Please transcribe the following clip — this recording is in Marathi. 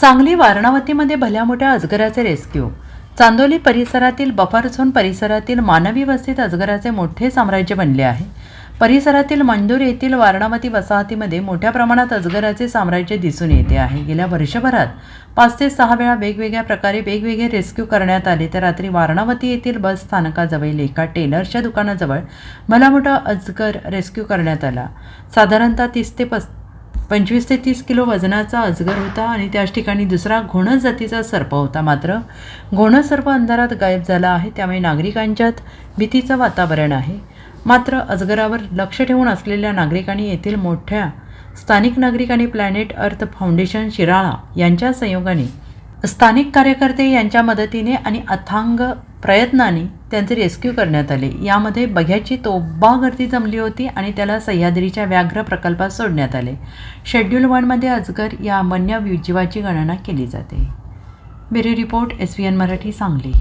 सांगली वारणावतीमध्ये भल्या मोठ्या अजगराचे रेस्क्यू. चांदोली परिसरातील बफर झोन परिसरातील मानवी वस्तीत अजगराचे मोठे साम्राज्य बनले आहे. परिसरातील मंजूर येथील वारणावती वसाहतीमध्ये मोठ्या प्रमाणात अजगराचे साम्राज्य दिसून येते आहे. गेल्या वर्षभरात पाच ते सहा वेळा वेगवेगळ्या प्रकारे वेगवेगळे रेस्क्यू करण्यात आले. तर रात्री वारणावती येथील बस स्थानकाजवळ एका टेलरच्या दुकानाजवळ भला मोठा अजगर रेस्क्यू करण्यात आला. साधारणतः तीस ते पस्त पंचवीस ते तीस किलो वजनाचा अजगर होता आणि त्याच ठिकाणी दुसरा घोणस जातीचा सर्प होता मात्र. घोणस सर्प अंधारात गायब झाला आहे त्यामुळे नागरिकांच्यात भीतीचं वातावरण आहे. मात्र अजगरावर लक्ष ठेवून असलेल्या नागरिकांनी येथील मोठ्या स्थानिक नागरिक आणि प्लॅनेट अर्थ फाउंडेशन शिराळा यांच्या संयोगाने स्थानिक कार्यकर्ते यांच्या मदतीने आणि अथांग प्रयत्नाने त्यांचे रेस्क्यू करण्यात आले. यामध्ये बघ्याची तोबा गर्दी जमली होती आणि त्याला सह्याद्रीच्या व्याघ्र प्रकल्पात सोडण्यात आले. शेड्यूल वनमध्ये अजगर या वन्य जीवाची गणना केली जाते. Bureau report S V N Marathi Sangli.